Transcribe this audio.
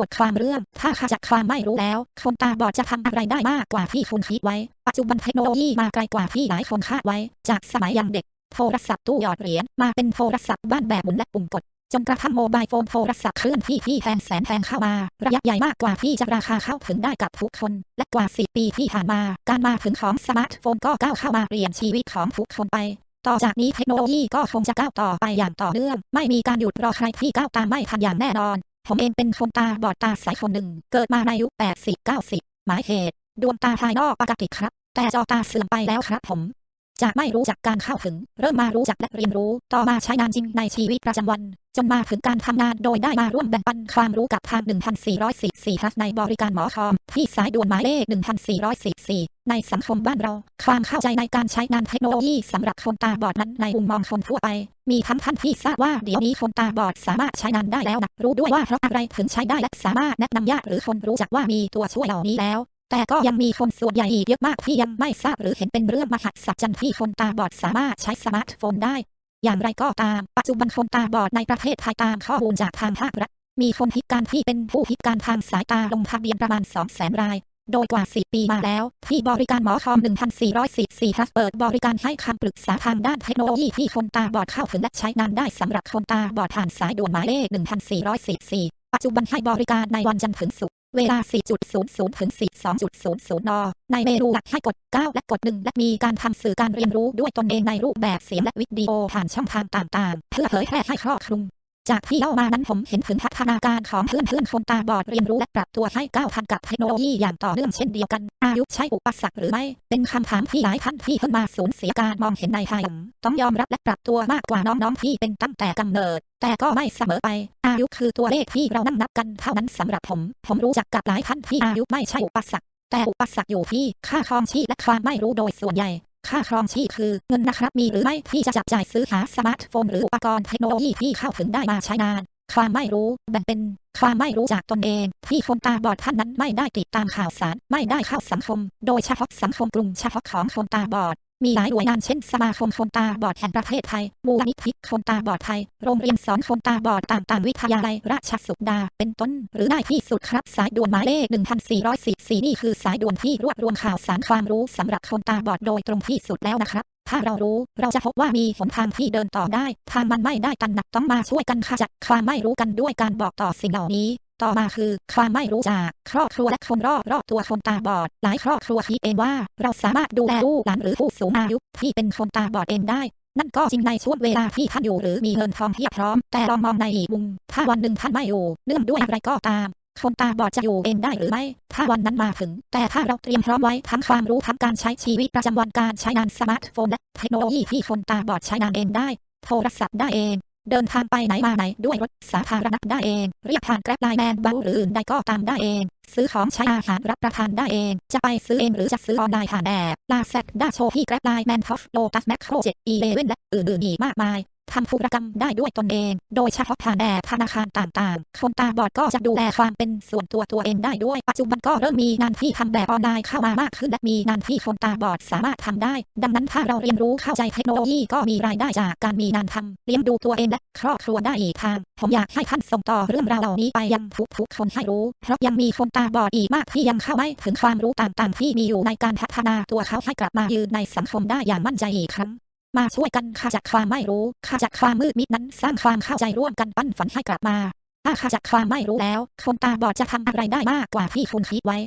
บทความเรื่อง ถ้าข้าจัดความไม่รู้แล้ว คนตาบอดจะทำอะไรได้มากกว่าที่คุณคิดไว้ ปัจจุบันเทคโนโลยีมาไกลกว่าที่หลายคนคาดไว้ จากสมัยยังเด็ก โทรศัพท์ตู้หยอดเหรียญมาเป็นโทรศัพท์บ้านแบบหมุนและปุ่มกด จนกระทั่งโมบายโฟนโทรศัพท์เคลื่อนที่ที่แพงแสนแพงเข้ามา ระยะใหญ่มากกว่าที่จะราคาเข้าถึงได้กับทุกคน และกว่า4ปีที่ผ่านมา การมาถึงของสมาร์ทโฟนก็ก้าวเข้ามาเปลี่ยนชีวิตของทุกคนไปต่อจากนี้เทคโนโลยีก็คงจะก้าวต่อไปอย่างต่อเนื่อง ไม่มีการหยุดรอใครที่ก้าวตามไม่ทันอย่างแน่นอน ผมเองเป็นคนตาบอดตาใสคนหนึ่ง เกิดมาในยุค80 90 หมายเหตุ ดวงตาภายนอกปกติครับ แต่จอตาเสื่อมไปแล้วครับผม จากไม่รู้จักการเข้าถึง เริ่มมารู้จักและเรียนรู้ ต่อมาใช้งานจริงในชีวิตประจำวัน จนมาถึงการทำงานโดยได้มาร่วมแบ่งปันความรู้กับทาง 1444ทัในบริการหมอคอมที่สายด่วนหมายเลข 1444 ในสังคมบ้านเรา ความเข้าใจในการใช้งานเทคโนโลยีสำหรับคนตาบอดนั้นในมุมมองคนทั่วไปมีทั้งท่านที่ทราบว่าเดี๋ยวนี้คนตาบอดสามารถใช้งานได้แล้วนะรู้ด้วยว่าเพราะอะไรถึงใช้ได้และสามารถแนะนำญาติหรือคนรู้จักว่ามีตัวช่วยเหล่านี้แล้ว แต่ก็ยังมีคนส่วนใหญ่อีกเยอะมากที่ยังไม่ทราบหรือเห็นเป็นเรื่องมหัศจรรย์ที่คนตาบอดสามารถใช้สมาร์ทโฟนได้ อย่างไรก็ตาม ปัจจุบันคนตาบอดในประเทศไทยตามข้อมูลจากทางภาครัฐ มีคนพิการที่เป็นผู้พิการทางสายตาลงทะเบียนประมาณ 200,000 ราย โดยกว่า 4 ปีมาแล้ว ที่บริการหมอคอม 1444ทัสเปิดบริการให้คำปรึกษาทางด้านเทคโนโลยีที่คนตาบอดเข้าถึงและใช้งานได้สำหรับคนตาบอดผ่านสายด่วนหมายเลข 1444 ปัจจุบันให้บริการในวันจันทร์ถึงศุกร์ เวลา 4.00 ถึง 42.00 น ในเมนูหลักให้กด 9 และกด 1 และมีการทำสื่อการเรียนรู้ด้วยตนเองในรูปแบบเสียงและวิดีโอผ่านช่องทางต่างๆ เพื่อเผยแพร่ให้ครอบคลุม จากที่เล่ามานั้นผมเห็นถึงพัฒนาการของเพื่อนๆคนตาบอดเรียนรู้และปรับตัวให้ก้าวทันกับเทคโนโลยีอย่างต่อเนื่องเช่นเดียวกัน อายุใช่อุปสรรคหรือไม่ เป็นคำถามที่หลายท่านที่เพิ่งมาสูญเสียการมองเห็นในไทยต้องยอมรับและปรับตัวมากกว่าน้องๆที่เป็นตั้งแต่กำเนิดแต่ก็ไม่เสมอไป อายุคือตัวเลขที่เรานั่งนับกันเท่านั้นสำหรับผม ผมรู้จักกับหลายท่านที่อายุไม่ใช่อุปสรรคแต่อุปสรรคอยู่ที่ค่าครองชีพและความไม่รู้โดยส่วนใหญ่ ค่าครองชีพคือเงินนะครับมีหรือไม่ที่จะจับจ่ายซื้อหาสมาร์ทโฟนหรืออุปกรณ์เทคโนโลยีที่เข้าถึงได้มาใช้งาน ความไม่รู้แบ่งเป็นความไม่รู้จากตนเอง ที่คนตาบอดท่านนั้นไม่ได้ติดตามข่าวสาร ไม่ได้เข้าสังคม โดยเฉพาะสังคมกลุ่มเฉพาะของคนตาบอด มีหลายหน่วยงานเช่นสมาคมคนตาบอดแห่งประเทศไทย มูลนิธิคนตาบอดไทย โรงเรียนสอนคนตาบอดต่างๆ วิทยาลัยราชสุดา เป็นต้น หรือได้ที่สุดครับสายด่วนหมายเลข 1444 นี่คือสายด่วนที่รวบรวมข่าวสารความรู้สำหรับคนตาบอดโดยตรงที่สุดแล้วนะครับถ้าเรารู้เราจะพบว่ามีหนทางที่เดินต่อได้ ทางมันไม่ได้ตันหนักต้องมาช่วยกันขจัดความไม่รู้กันด้วยการบอกต่อสิ่งเหล่านี้ ต่อมาคือความไม่รู้จากครอบครัวและคนรอบรอบตัวคนตาบอด หลายครอบครัวคิดเองว่า เราสามารถดูแลลูกหลานหรือผู้สูงอายุที่เป็นคนตาบอดเองได้ นั่นก็จริงในช่วงเวลาที่ท่านอยู่หรือมีเงินทองเพียบพร้อม แต่ลองมองในอีกมุมถ้าวันหนึ่งท่านไม่อยู่เนื่องด้วยอะไรก็ตามคนตาบอดจะอยู่เองได้หรือไม่ ถ้าวันนั้นมาถึง แต่ถ้าเราเตรียมพร้อมไว้ทั้งความรู้ทั้งการใช้ชีวิตประจำวันการใช้งานสมาร์ทโฟนและเทคโนโลยีที่คนตาบอดใช้งานเองได้ โทรศัพท์ได้เอง เดินทางไปไหนมาไหนด้วยรถสาธารณะได้เอง เรียกผ่านแกร็บไลน์แมนบัลหรืออื่นใดก็ตามได้เอง ซื้อของใช้อาหารรับประทานได้เอง จะไปซื้อเองหรือจะซื้อออนไลน์ผ่านแอปลาแซกด้าโชที่แกร็บไลน์แมนทอฟโลตัสแมคโครเจ็ดอีเลเว่นและอื่นๆอีกมากมาย ทำธุรกรรมได้ด้วยตนเอง โดยเฉพาะผ่านแอปธนาคารต่างๆ คนตาบอดก็จะดูแลความเป็นส่วนตัวตัวเองได้ด้วย ปัจจุบันก็เริ่มมีงานที่ทำแบบออนไลน์เข้ามามากขึ้นและมีงานที่คนตาบอดสามารถทำได้ ดังนั้นถ้าเราเรียนรู้เข้าใจเทคโนโลยีก็มีรายได้จากการมีงานทำเลี้ยงดูตัวเองและครอบครัวได้อีกทาง ผมอยากให้ท่านส่งต่อเรื่องราวเหล่านี้ไปยังทุกๆคนให้รู้ เพราะยังมีคนตาบอดอีกมากที่ยังเข้าไม่ถึงความรู้ต่างๆ ที่มีอยู่ในการพัฒนาตัวเขาให้กลับมายืนในสังคมได้อย่างมั่นใจอีกครั้ง มาช่วยกันขจัดความไม่รู้ขจัดความมืดมิดนั้นสร้างความเข้าใจร่วมกันปั้นฝันให้กลับมาถ้าขจัดความไม่รู้แล้ว คนตาบอดจะทำอะไรได้มากกว่าที่คุณคิดไว้